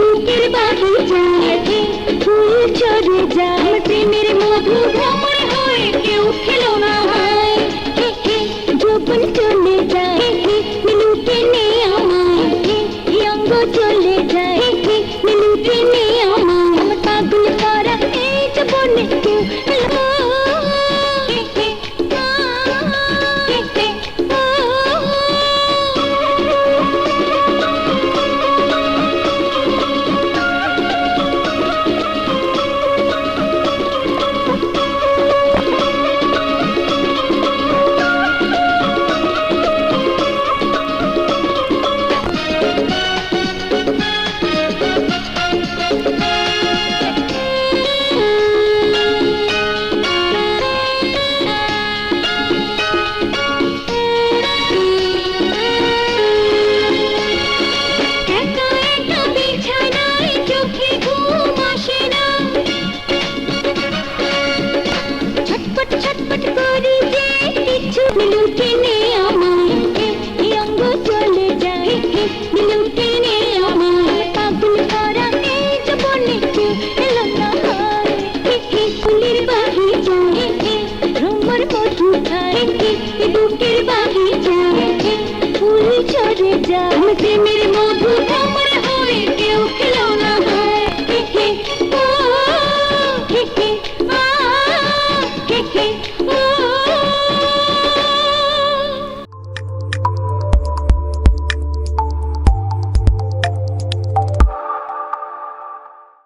गली के बागी जाए फूल छोड़े जाम से বুকের বাহি যায় ফুল চরে যায় প্রেমের মধু আমার হয়ে কেউ খেলো না হয়।